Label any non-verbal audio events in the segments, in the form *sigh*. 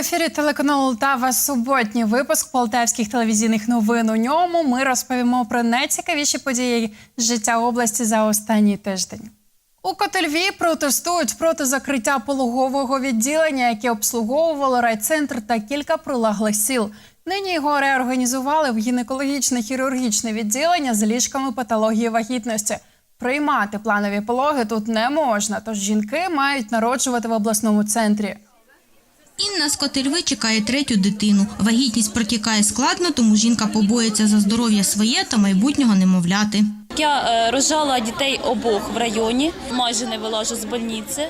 ефірі телеканалу Лтава суботній випуск полтавських телевізійних новин. У ньому ми розповімо про найцікавіші події життя області за останній тиждень. У Котельві протестують проти закриття пологового відділення, яке обслуговувало райцентр та кілька прилеглих сіл. Нині його реорганізували в гінекологічне хірургічне відділення з ліжками патології вагітності. Приймати планові пологи тут не можна, тож жінки мають народжувати в обласному центрі. Інна з Котельви чекає третю дитину. Вагітність протікає складно, тому жінка побоїться за здоров'я своє та майбутнього немовляти. Я е, рожала дітей обох в районі, майже не вилажу з больниці.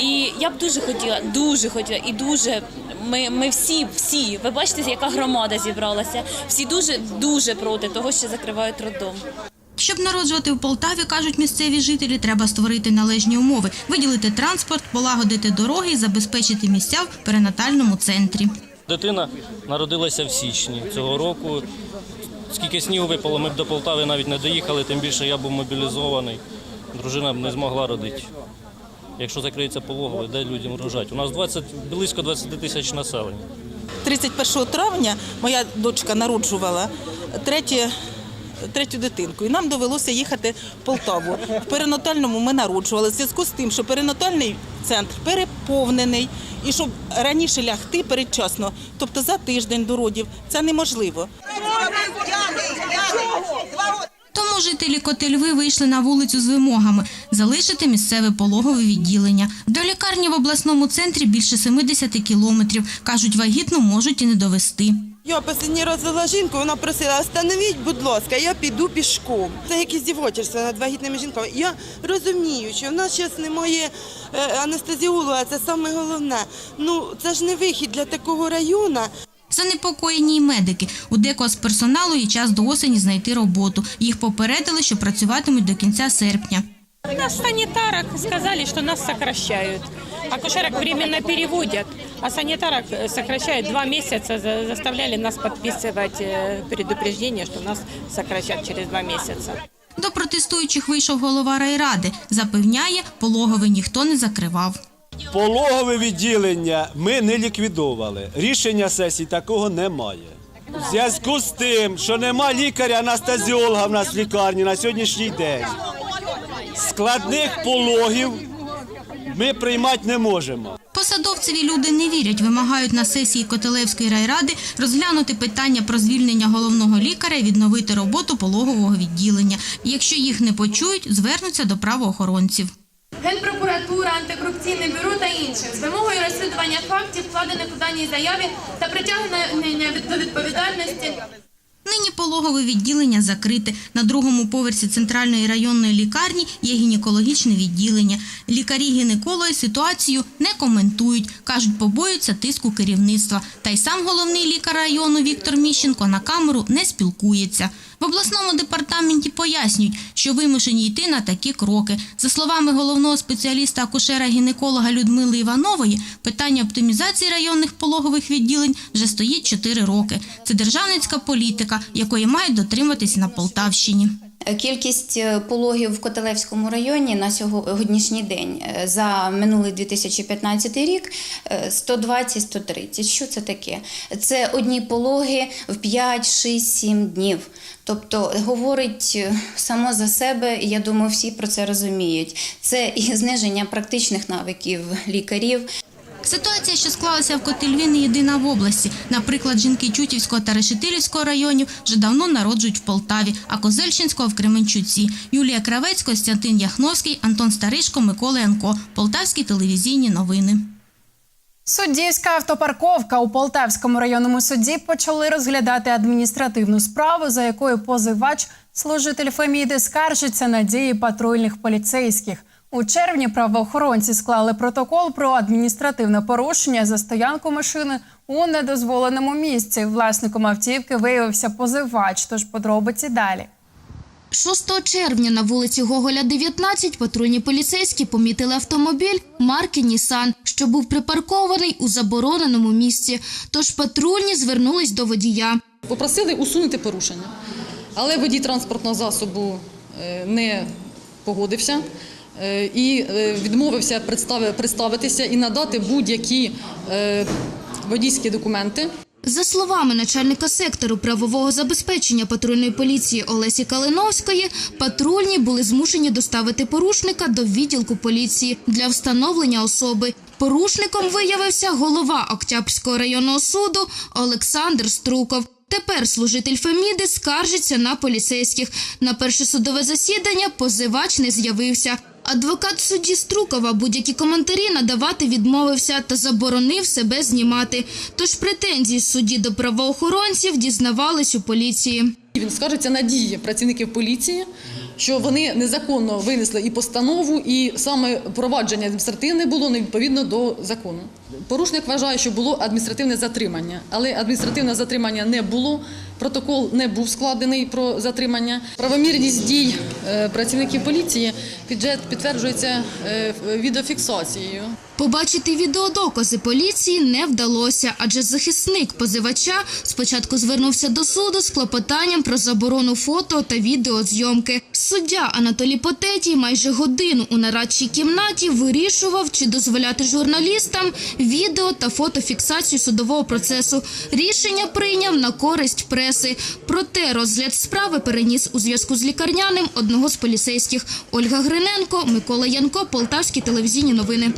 І я б дуже хотіла, дуже хотіла, і дуже ми, ми всі, всі, ви бачите, яка громада зібралася. Всі дуже дуже проти того, що закривають роддом. Щоб народжувати в Полтаві, кажуть місцеві жителі, треба створити належні умови, виділити транспорт, полагодити дороги і забезпечити місця в перинатальному центрі. Дитина народилася в січні цього року. Скільки снігу випало, ми б до Полтави навіть не доїхали, тим більше я був мобілізований. Дружина б не змогла родити. Якщо закриється пологове, де людям рожать? У нас 20, близько 20 тисяч населення. 31 травня моя дочка народжувала третє, третю дитинку, і нам довелося їхати в Полтаву. В перинатальному ми народжували в зв'язку з тим, що перинатальний центр переповнений, і щоб раніше лягти передчасно, тобто за тиждень до родів, це неможливо. Тому жителі Котельви вийшли на вулицю з вимогами залишити місцеве пологове відділення. До лікарні в обласному центрі більше 70 кілометрів. Кажуть, вагітну можуть і не довести. Я останній раз вела жінку, вона просила, остановіть, будь ласка, я піду пішком. Це якісь дівочерство над вагітними жінками. Я розумію, що в нас зараз немає е, анестезіолога, це саме головне. Ну, це ж не вихід для такого району. Занепокоєні й медики. У декого з персоналу є час до осені знайти роботу. Їх попередили, що працюватимуть до кінця серпня. Нас санитарок сказали, что нас сокращают. Акушерок временно переводят, а санитарок э, сокращают два месяца, за- заставляли нас подписывать э, предупреждение, что нас сокращат через два месяца. До протестуючих вийшов голова райради. Запевняє, пологове ніхто не закривав. Пологове відділення ми не ліквідовали. Рішення сесії такого немає. В зв'язку з тим, що нема лікаря-анестезіолога в нас в лікарні на сьогоднішній день. Складних пологів ми приймати не можемо. Посадовцеві люди не вірять, вимагають на сесії Котелевської райради розглянути питання про звільнення головного лікаря і відновити роботу пологового відділення. Якщо їх не почують, звернуться до правоохоронців. Генпрокуратура, антикорупційне бюро та інших з вимогою розслідування фактів, вкладених у даній заяві та притягнення до відповідальності. Нині пологове відділення закрите. На другому поверсі центральної районної лікарні є гінекологічне відділення. Лікарі-гінекологи ситуацію не коментують. Кажуть, побоюються тиску керівництва. Та й сам головний лікар району Віктор Міщенко на камеру не спілкується. В обласному департаменті пояснюють, що вимушені йти на такі кроки. За словами головного спеціаліста акушера-гінеколога Людмили Іванової, питання оптимізації районних пологових відділень вже стоїть 4 роки. Це державницька політика, якої мають дотриматись на Полтавщині. Кількість е, пологів в Котелевському районі на сьогоднішній день е, за минулий 2015 рік е, 120-130. Що це таке? Це одні пологи в 5, 6, 7 днів. Тобто говорить е, само за себе, я думаю, всі про це розуміють. Це і зниження практичних навиків лікарів, Ситуація, що склалася в Котельві, не єдина в області. Наприклад, жінки Чутівського та Решетилівського районів вже давно народжують в Полтаві, а Козельщинського в Кременчуці. Юлія Кравець, Костянтин Яхновський, Антон Старишко, Микола Янко. Полтавські телевізійні новини. Суддівська автопарковка у Полтавському районному суді почали розглядати адміністративну справу, за якою позивач служитель Феміди скаржиться на дії патрульних поліцейських. У червні правоохоронці склали протокол про адміністративне порушення за стоянку машини у недозволеному місці. Власником автівки виявився позивач. Тож подробиці далі. 6 червня на вулиці Гоголя, 19, патрульні поліцейські помітили автомобіль марки «Нісан», що був припаркований у забороненому місці. Тож патрульні звернулись до водія. Попросили усунути порушення, але водій транспортного засобу е, не погодився і е, відмовився представи- представитися і надати будь-які е, водійські документи. За словами начальника сектору правового забезпечення патрульної поліції Олесі Калиновської, патрульні були змушені доставити порушника до відділку поліції для встановлення особи. Порушником виявився голова Октябрського районного суду Олександр Струков. Тепер служитель Феміди скаржиться на поліцейських. На перше судове засідання позивач не з'явився. Адвокат судді Струкова будь-які коментарі надавати відмовився та заборонив себе знімати. Тож претензії судді до правоохоронців дізнавались у поліції. Він скаржиться на дії працівників поліції, що вони незаконно винесли і постанову, і саме провадження адміністративне було невідповідно до закону. Порушник вважає, що було адміністративне затримання, але адміністративне затримання не було. Протокол не був складений про затримання. Правомірність дій е, працівників поліції підже- підтверджується е, відеофіксацією. Побачити відеодокази поліції не вдалося, адже захисник позивача спочатку звернувся до суду з клопотанням про заборону фото та відеозйомки. Суддя Анатолій Потетій майже годину у нарадчій кімнаті вирішував, чи дозволяти журналістам відео та фотофіксацію судового процесу. Рішення прийняв на користь преси. Проте розгляд справи переніс у зв'язку з лікарняним одного з поліцейських Ольга Гриненко, Микола Янко, Полтавські телевізійні новини.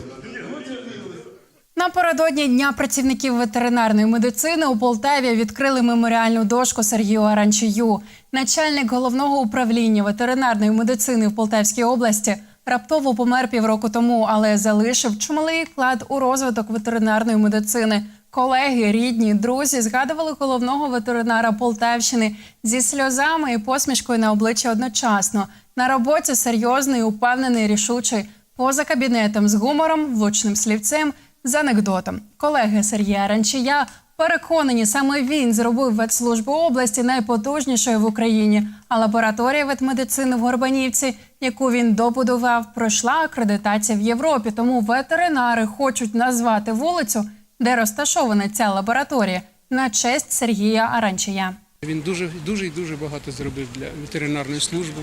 Напередодні Дня працівників ветеринарної медицини у Полтаві відкрили меморіальну дошку Сергію Аранчію. Начальник головного управління ветеринарної медицини в Полтавській області раптово помер півроку тому, але залишив чималий вклад у розвиток ветеринарної медицини. Колеги, рідні, друзі згадували головного ветеринара Полтавщини зі сльозами і посмішкою на обличчі одночасно. На роботі серйозний, упевнений, рішучий, поза кабінетом з гумором, влучним слівцем, з анекдотом. Колеги Сергія Ранчія переконані, саме він зробив ветслужбу області найпотужнішою в Україні. А лабораторія ветмедицини в Горбанівці, яку він добудував, пройшла акредитація в Європі. Тому ветеринари хочуть назвати вулицю, де розташована ця лабораторія, на честь Сергія Аранчія. Він дуже, дуже і дуже багато зробив для ветеринарної служби,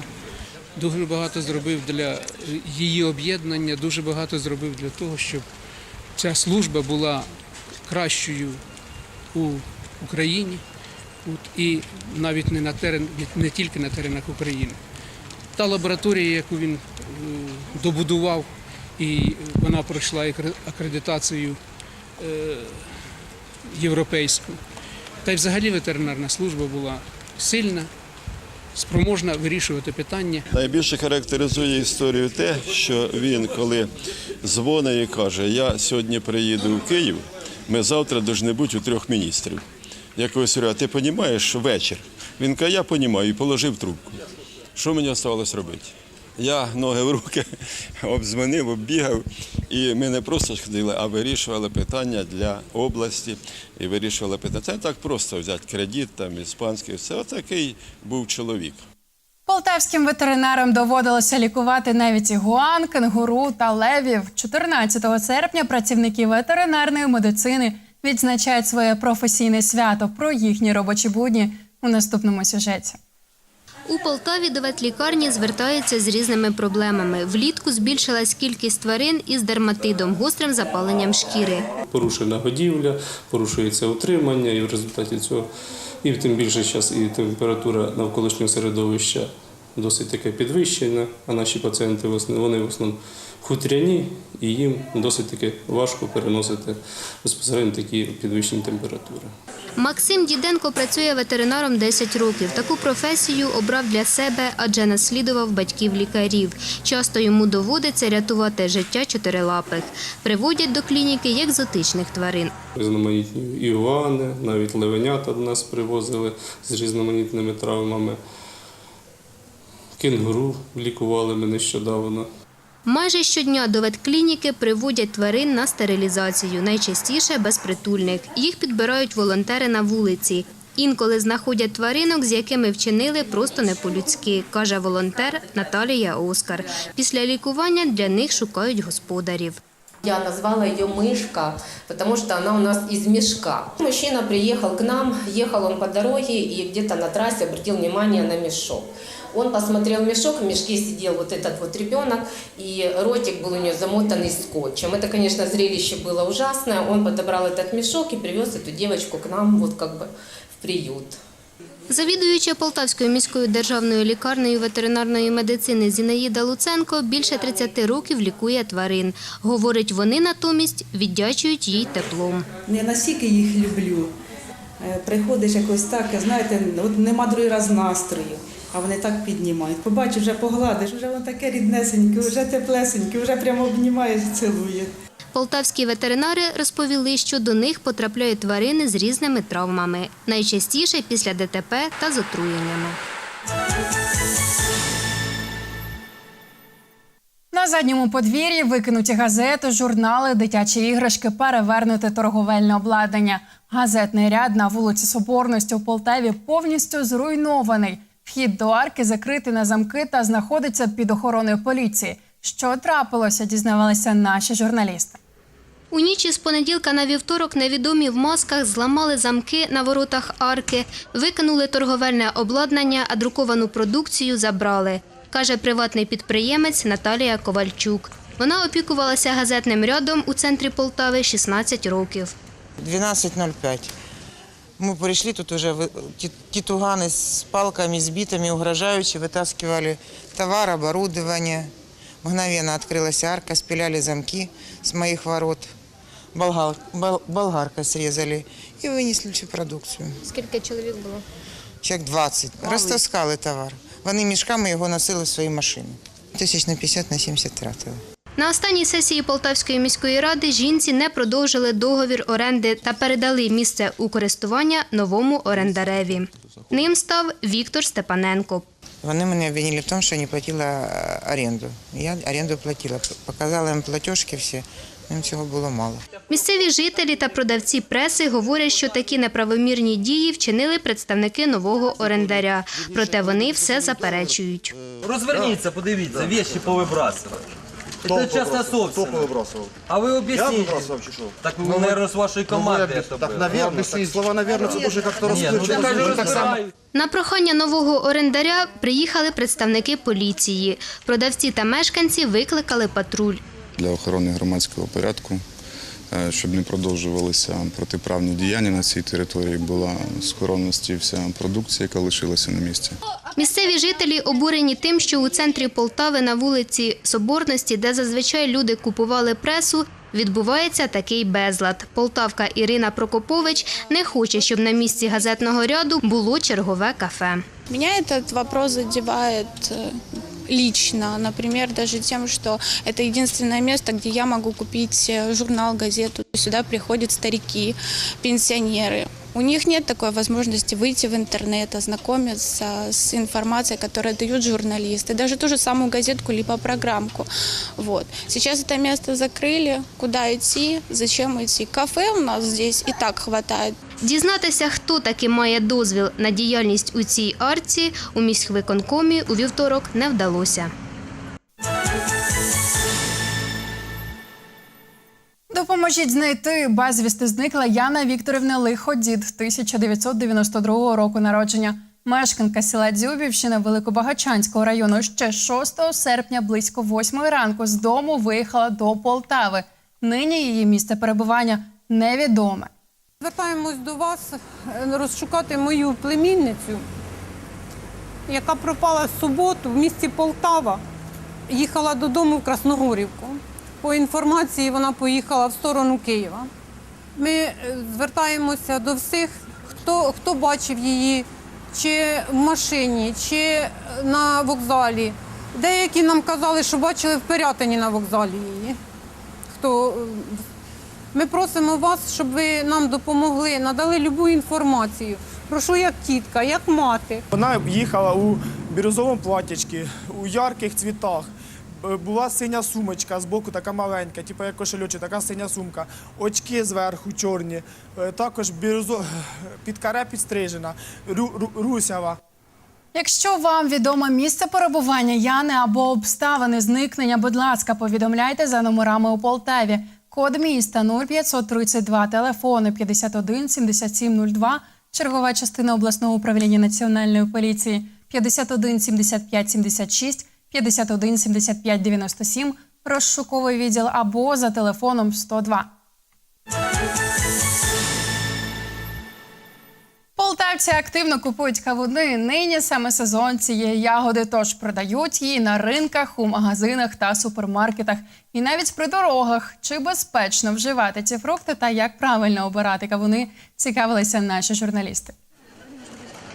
дуже багато зробив для її об'єднання, дуже багато зробив для того, щоб ця служба була кращою у Україні от, і навіть не, на терен, не тільки на теренах України. Та лабораторія, яку він е, добудував, і вона пройшла акре- акредитацію європейську. Та й взагалі ветеринарна служба була сильна, спроможна вирішувати питання. Найбільше характеризує історію те, що він, коли дзвонить і каже, я сьогодні приїду в Київ, ми завтра повинні бути у трьох міністрів. Я когось говорю, а ти розумієш, вечір? Він каже, я розумію, і положив трубку. Що мені залишилось робити? Я ноги в руки *laughs* обдзвонив, оббігав, і ми не просто ходили, а вирішували питання для області і вирішували питання. Це так просто взяти кредит, там іспанський, все. Отакий був чоловік. Полтавським ветеринарам доводилося лікувати навіть ігуан, кенгуру та левів. 14 серпня працівники ветеринарної медицини відзначають своє професійне свято про їхні робочі будні у наступному сюжеті. У Полтаві до ветлікарні звертаються з різними проблемами. Влітку збільшилась кількість тварин із дерматидом, гострим запаленням шкіри. порушена годівля, порушується утримання, і в результаті цього, і тим більше зараз і температура навколишнього середовища досить таке підвищена, а наші пацієнти вони в основному хутряні, і їм досить таки важко переносити безпосередньо такі підвищені температури. Максим Діденко працює ветеринаром 10 років. Таку професію обрав для себе, адже наслідував батьків лікарів. Часто йому доводиться рятувати життя чотирилапих. Приводять до клініки екзотичних тварин. Різноманітні ігуани, навіть левенята до нас привозили з різноманітними травмами. Кенгуру лікували ми нещодавно. Майже щодня до ветклініки приводять тварин на стерилізацію, найчастіше безпритульних. Їх підбирають волонтери на вулиці. Інколи знаходять тваринок, з якими вчинили просто не по-людськи, каже волонтер Наталія Оскар. Після лікування для них шукають господарів. Я назвала ее «мышка», потому что она у нас из мешка. Мужчина приехал к нам, ехал он по дороге и где-то на трассе обратил внимание на мешок Он посмотрел мешок, в мешке сидел вот этот вот ребенок, и ротик был у нее замотанный скотчем. Это, конечно, зрелище было ужасное. Он подобрал этот мешок и привез эту девочку к нам вот как бы в приют. Завідуюча Полтавською міською державною лікарнею ветеринарної медицини Зінаїда Луценко більше 30 років лікує тварин. Говорить, вони натомість віддячують їй теплом. Не настільки їх люблю. Е, Приходиш якось так, знаєте, от нема другий раз настрою, а вони так піднімають. Побачиш, вже погладиш, вже воно таке ріднесеньке, вже теплесеньке, вже прямо обнімаєш і цілує. Полтавські ветеринари розповіли, що до них потрапляють тварини з різними травмами, найчастіше після ДТП та з отруєннями. На задньому подвір'ї викинуті газети, журнали, дитячі іграшки, перевернуте торговельне обладнання. Газетний ряд на вулиці Соборності у Полтаві повністю зруйнований. Вхід до арки закритий на замки та знаходиться під охороною поліції. Що трапилося, дізнавалися наші журналісти. У ніч із понеділка на вівторок невідомі в масках зламали замки на воротах арки, викинули торговельне обладнання, а друковану продукцію забрали, каже приватний підприємець Наталія Ковальчук. Вона опікувалася газетним рядом у центрі Полтави 16 років. 12.05. Мы пришли, тут уже вы- ти- титуганы с палками, с битами, угрожающие, вытаскивали товар, оборудование. Мгновенно открылась арка, спиляли замки с моих ворот. Болгар, бол- болгаркой срезали и вынесли всю продукцию. Скільки чоловік було? Чек 20. Розтаскали товар. Вони мішками його носили в свої машини. Тисяч на 50 на 70 тратили. На останній сесії Полтавської міської ради жінці не продовжили договір оренди та передали місце у користування новому орендареві. Ним став Віктор Степаненко. Вони мене обвинили в тому, що не платила е, оренду. Я оренду платила. Показала їм платіжки всі, їм цього було мало. Місцеві жителі та продавці преси говорять, що такі неправомірні дії вчинили представники нового орендаря. Проте вони все заперечують. Розверніться, подивіться, вещи повибрасували. Це частна? Хто собственность. повибрасував? А ви Я об'ясніть. вибрасував чи що? Так, Ну, ви, ви- наверное, з вашої Ну, команди це Так, було. навірно, ці слова, наверное, це дуже як-то Ні, ну, так, так розбираю. На прохання нового орендаря приїхали представники поліції. Продавці та мешканці викликали патруль. для охорони громадського порядку, щоб не продовжувалися протиправні діяння на цій території, була скоронності вся продукція, яка лишилася на місці. Місцеві жителі обурені тим, що у центрі Полтави на вулиці Соборності, де зазвичай люди купували пресу, відбувається такий безлад. Полтавка Ірина Прокопович не хоче, щоб на місці газетного ряду було чергове кафе. Меня этот вопрос задевает э, лично, например, даже тем, что это единственное место, где я могу купить э, журнал, газету. Сюда приходят старики, пенсионеры. У них нет такой возможности выйти в интернет, ознакомиться с информацией, которую дают журналисты, даже ту же самую газетку либо программку. Вот. Сейчас это место закрыли. Куда идти? Зачем идти? Кафе у нас здесь и так хватает. Дізнатися, хто таки має дозвіл на діяльність у цій арці, у міськвиконкомі у вівторок не вдалося. Допоможіть знайти безвісти зникла Яна Вікторівна Лиходід 1992 року народження. Мешканка села Дзюбівщина Великобагачанського району ще 6 серпня близько 8 ранку з дому виїхала до Полтави. Нині її місце перебування невідоме. Звертаємось до вас е, розшукати мою племінницю, яка пропала в суботу в місті Полтава. Їхала додому в Красногорівку. По інформації вона поїхала в сторону Києва. Ми е, звертаємося до всіх, хто, хто бачив її чи в машині, чи на вокзалі. Деякі нам казали, що бачили в Пирятині на вокзалі її. Хто е, ми просимо вас, щоб ви нам допомогли, надали любу інформацію. Прошу як тітка, як мати. Вона їхала у бірюзовому платячці, у ярких цвітах. Б- Була синя сумочка з боку, така маленька, типу як кошельочок, така синя сумка. Очки зверху чорні. Е, Також бірюзо... *sighs* під каре підстрижена, ру... ру- русява. Якщо вам відомо місце перебування Яни або обставини зникнення, будь ласка, повідомляйте за номерами у Полтаві. Код міста 0532, телефони 51 7702, чергова частина обласного управління національної поліції 51 75 76, 51 75 97, розшуковий відділ або за телефоном 102. Полтавці активно купують кавуни. Нині саме сезон цієї ягоди, тож продають її на ринках, у магазинах та супермаркетах, і навіть при дорогах. Чи безпечно вживати ці фрукти та як правильно обирати кавуни, цікавилися наші журналісти.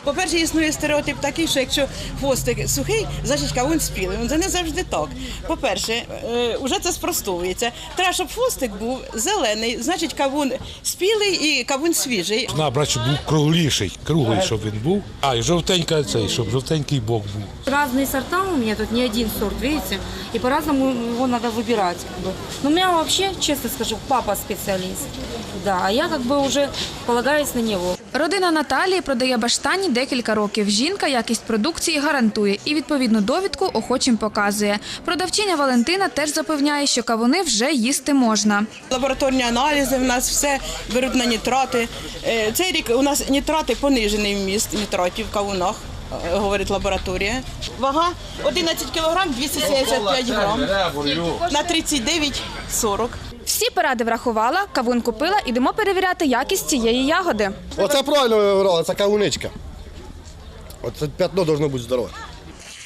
По-перше, існує стереотип такий, що якщо хвостик сухий, значить кавун спілий. Ну, Це не завжди так. По-перше, е, уже це спростовується. Треба, щоб хвостик був зелений, значить кавун спілий і кавун свіжий. На, брат, щоб був кругліший, круглий, щоб він був. А, і жовтенька цей, щоб жовтенький бок був. Разные сорта у меня тут не один сорт, видите? И по-разному его надо выбирать. Как бы. Но у меня вообще, честно скажу, папа специалист. Да, а я как бы уже полагаюсь на него. Родина Наталії продає баштані декілька років. Жінка якість продукції гарантує і відповідну довідку охочим показує. Продавчиня Валентина теж запевняє, що кавуни вже їсти можна. Лабораторні аналізи в нас все беруть на нітрати. Е, Цей рік у нас нітрати понижений вміст нітратів в кавунах, е, говорить лабораторія. Вага 11 кг 275 грам на 39,40. Всі поради врахувала, кавун купила, ідемо перевіряти якість цієї ягоди. Оце правильно ви вибрали, це кавуничка. Оце п'ятно должно бути здорове.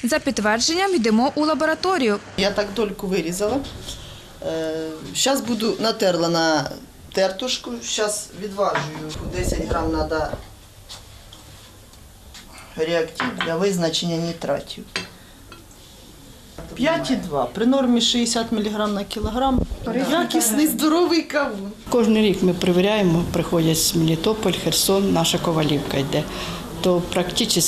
За підтвердженням йдемо у лабораторію. Я так дольку вирізала. Зараз буду натерла на тертушку. Зараз відважую. 10 грам треба реактив для визначення нітратів. 5,2. При нормі 60 мг на кілограм. Якісний здоровий кавун. Кожен рік ми перевіряємо, приходять Мелітополь, Херсон, наша ковалівка йде. То практично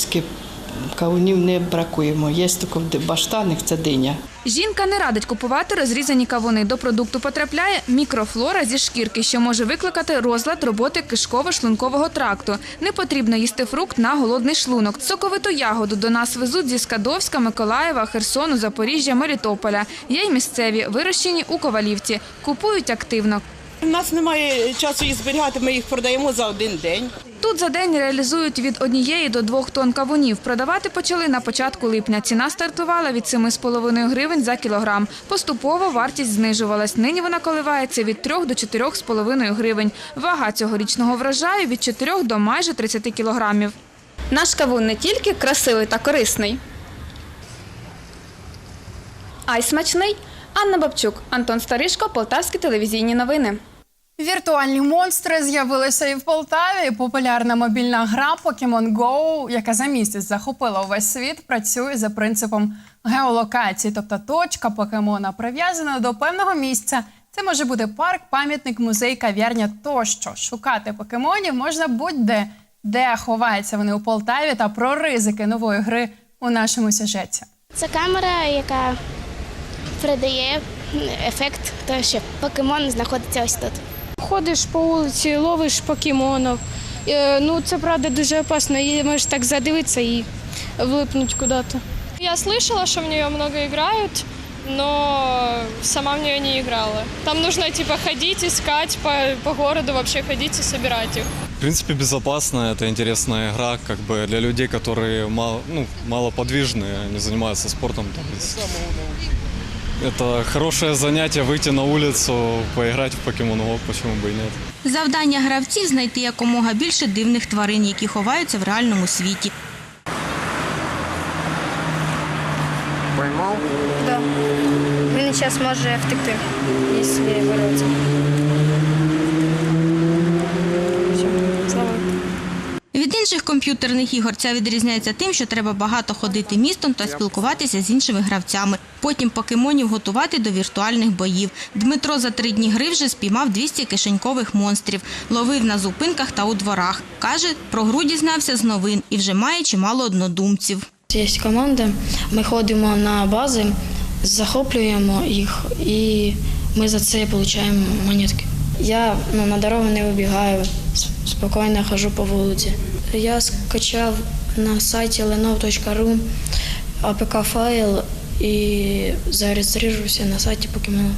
кавунів не бракуємо. Є тільки баштаник, це диня. Жінка не радить купувати розрізані кавуни. До продукту потрапляє мікрофлора зі шкірки, що може викликати розлад роботи кишково-шлункового тракту. Не потрібно їсти фрукт на голодний шлунок. Соковиту ягоду до нас везуть зі Скадовська, Миколаєва, Херсону, Запоріжжя, Мелітополя. Є й місцеві, вирощені у Ковалівці. Купують активно. У нас немає часу їх зберігати, ми їх продаємо за один день. Тут за день реалізують від однієї до двох тонн кавунів. Продавати почали на початку липня. Ціна стартувала від 7,5 гривень за кілограм. Поступово вартість знижувалась. Нині вона коливається від 3 до 4,5 гривень. Вага цьогорічного врожаю від 4 до майже 30 кілограмів. Наш кавун не тільки красивий та корисний, а й смачний. Анна Бабчук, Антон Старишко, Полтавські телевізійні новини. Віртуальні монстри з'явилися і в Полтаві. Популярна мобільна гра Pokemon Go, яка за місяць захопила увесь світ, працює за принципом геолокації, тобто точка покемона прив'язана до певного місця. Це може бути парк, пам'ятник, музей, кав'ярня тощо. Шукати покемонів можна будь-де, де ховаються вони у Полтаві та про ризики нової гри у нашому сюжеті. Це камера, яка передає ефект того, що покемон знаходиться ось тут. Ходиш по вулиці, ловиш покемонів. Е, Ну, це правда дуже опасно. І можеш так задивитися і влипнути куди-то. Я слышала, что в нее много играют, но сама в нее не играла. Там нужно типа ходить, искать по, по городу, вообще ходить и собирать их. В принципе, безопасно. Это интересная игра, как бы для людей, которые мало, ну, малоподвижные, не занимаются спортом. Там, есть. это хорошее занятие выйти на улицу, поиграть в Pokemon Go, почему бы и нет. Завдання гравців знайти якомога більше дивних тварин, які ховаються в реальному світі. Поймав? Да. Він зараз може втекти, якщо вирватися. Від інших комп'ютерних ігор ця відрізняється тим, що треба багато ходити містом та спілкуватися з іншими гравцями. Потім покемонів готувати до віртуальних боїв. Дмитро за три дні гри вже спіймав 200 кишенькових монстрів, ловив на зупинках та у дворах. Каже, про гру дізнався з новин і вже має чимало однодумців. Є команда, ми ходимо на бази, захоплюємо їх і ми за це отримуємо монетки. Я ну, на дорогу не вибігаю, спокійно хожу по вулиці. Я скачав на сайті lenov.ru APK-файл і зареєструвався на сайті Покемон.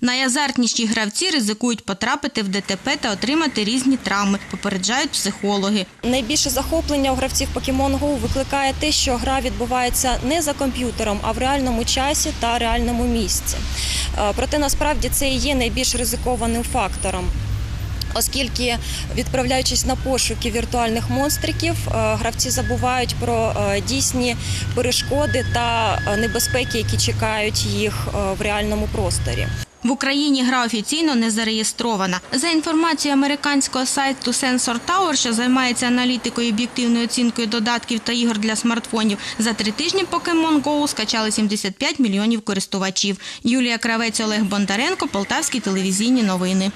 Найазартніші гравці ризикують потрапити в ДТП та отримати різні травми, попереджають психологи. Найбільше захоплення у гравців Pokemon Go викликає те, що гра відбувається не за комп'ютером, а в реальному часі та реальному місці. Е, Проте насправді це і є найбільш ризикованим фактором. Оскільки, відправляючись на пошуки віртуальних монстриків, е, гравці забувають про е, дійсні перешкоди та небезпеки, які чекають їх в реальному просторі. В Україні гра офіційно не зареєстрована. За інформацією американського сайту Sensor Tower, що займається аналітикою і об'єктивною оцінкою додатків та ігор для смартфонів, за три тижні Pokemon Go скачали 75 мільйонів користувачів. Юлія Кравець, Олег Бондаренко, Полтавські телевізійні новини.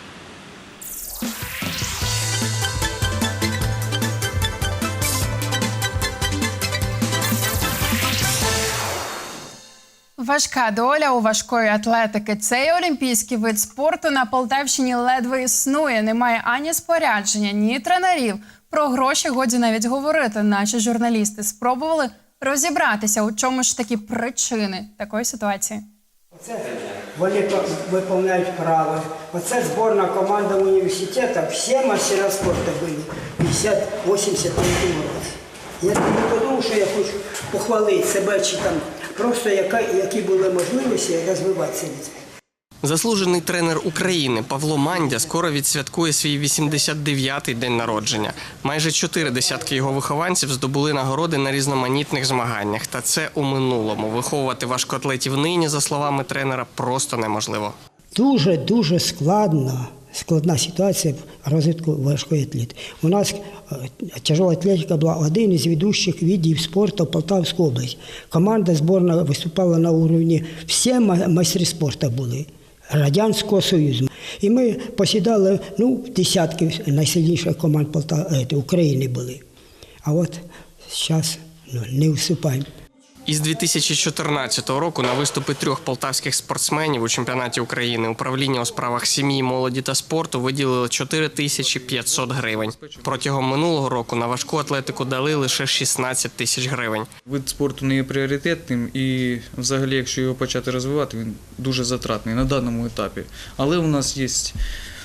Важка доля у важкої атлетики. Цей олімпійський вид спорту на Полтавщині ледве існує. Немає ані спорядження, ні тренерів. Про гроші годі навіть говорити. Наші журналісти спробували розібратися, у чому ж такі причини такої ситуації. Оце Вони то виконують вправи. Оце зборна команда університету, всі мастера спорту були 50-80 років. Я не подумав, що я хочу похвалити себе чи там просто яка, які були можливості розвиватися. Заслужений тренер України Павло Мандя скоро відсвяткує свій 89-й день народження. Майже чотири десятки його вихованців здобули нагороди на різноманітних змаганнях. Та це у минулому. Виховувати важкоатлетів нині, за словами тренера, просто неможливо. Дуже дуже складна, складна ситуація в розвитку важкої атлетики. У нас тяжова атлетика була один із ведущих видів спорту в Полтавській області. Команда зборна виступала на уровні, всі ма- майстри спорту були. Радянського Союзу. І ми посідали ну, десятки найсильніших команд Полта... е, України були. А от зараз ну, не вступаємо. Із 2014 року на виступи трьох полтавських спортсменів у чемпіонаті України управління у справах сім'ї, молоді та спорту виділило 4500 гривень. Протягом минулого року на важку атлетику дали лише 16 тисяч гривень. Вид спорту не є пріоритетним і, взагалі, якщо його почати розвивати, він дуже затратний на даному етапі. Але у нас є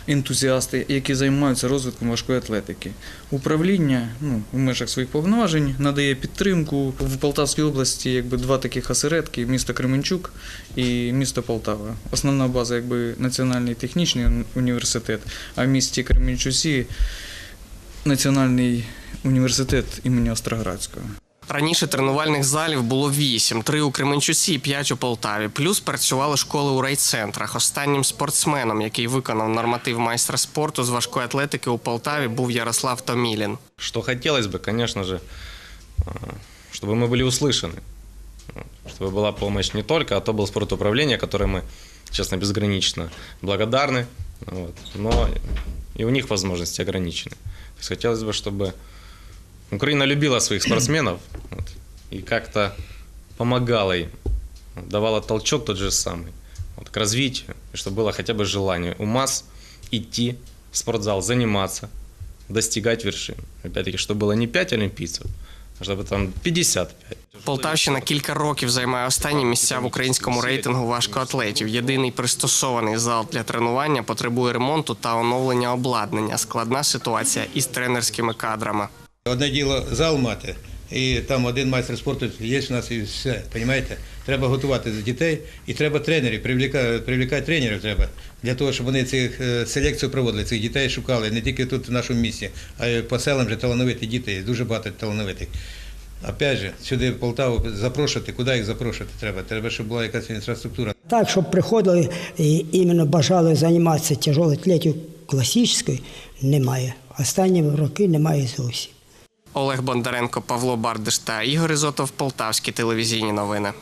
ентузіасти, які займаються розвитком важкої атлетики. Управління ну, в межах своїх повноважень надає підтримку в Полтавській області, якби два таких осередки: місто Кременчук і місто Полтава. Основна база, якби Національний технічний університет, а в місті Кременчусі Національний університет імені Остроградського. Раніше тренувальних залів було вісім: три у Кременчуці, і п'ять у Полтаві. Плюс працювали школи у райцентрах. Останнім спортсменом, який виконав норматив майстра спорту з важкої атлетики у Полтаві, був Ярослав Томілін. Что хотелось бы, конечно же, а, чтобы мы были услышаны. Вот, Чтобы была помощь не только, а то был спортуправление, которое мы, честно, безгранично благодарны. Вот, но и у них возможности ограничены. То есть хотелось бы, чтобы Украина любила своих спортсменов вот, и как-то помогала им, вот, давала толчок тот же самый вот, к развитию, и чтобы было хотя бы желание у масс идти в спортзал, заниматься, достигать вершин. Опять-таки, чтобы было не 5 олимпийцев, а чтобы там 55. Полтавщина кілька років займає останні місця в українському рейтингу важкоатлетів. Єдиний пристосований зал для тренування потребує ремонту та оновлення обладнання. Складна ситуація із тренерськими кадрами. Одне діло зал мати, і там один майстер спорту є у нас і все. Понімаєте? Треба готувати дітей і треба тренерів, привлікати, привлікати тренерів треба для того, щоб вони цих е, селекцію проводили, цих дітей шукали не тільки тут в нашому місті, а й по селам вже талановиті діти, дуже багато талановитих. Опять же, сюди в Полтаву запрошувати, куди їх запрошувати треба? Треба, щоб була якась інфраструктура. Так, щоб приходили і іменно бажали займатися тяжелою атлетикою класичною, немає. Останні роки немає зовсім. Олег Бондаренко, Павло Бардиш та Ігор Ізотов, Полтавські телевізійні новини.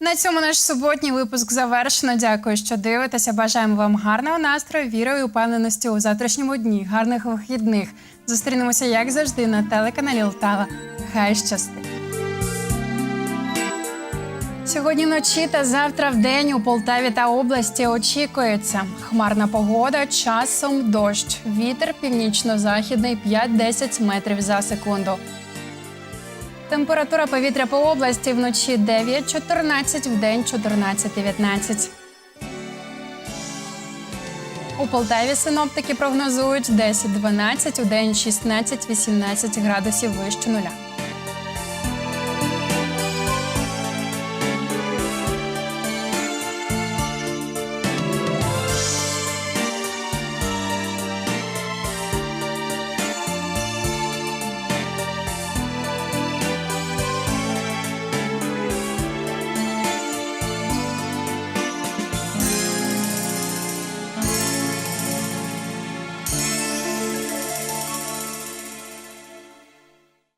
На цьому наш суботній випуск завершено. Дякую, що дивитеся. Бажаємо вам гарного настрою, віри і упевненості у завтрашньому дні, гарних вихідних. Зустрінемося, як завжди, на телеканалі Лтава. Хай щастить! Сьогодні ночі та завтра в день у Полтаві та області очікується хмарна погода, часом дощ, вітер північно-західний 5-10 метрів за секунду. Температура повітря по області вночі 9-14, в день 14-19. У Полтаві синоптики прогнозують 10-12, у день 16-18 градусів вище нуля.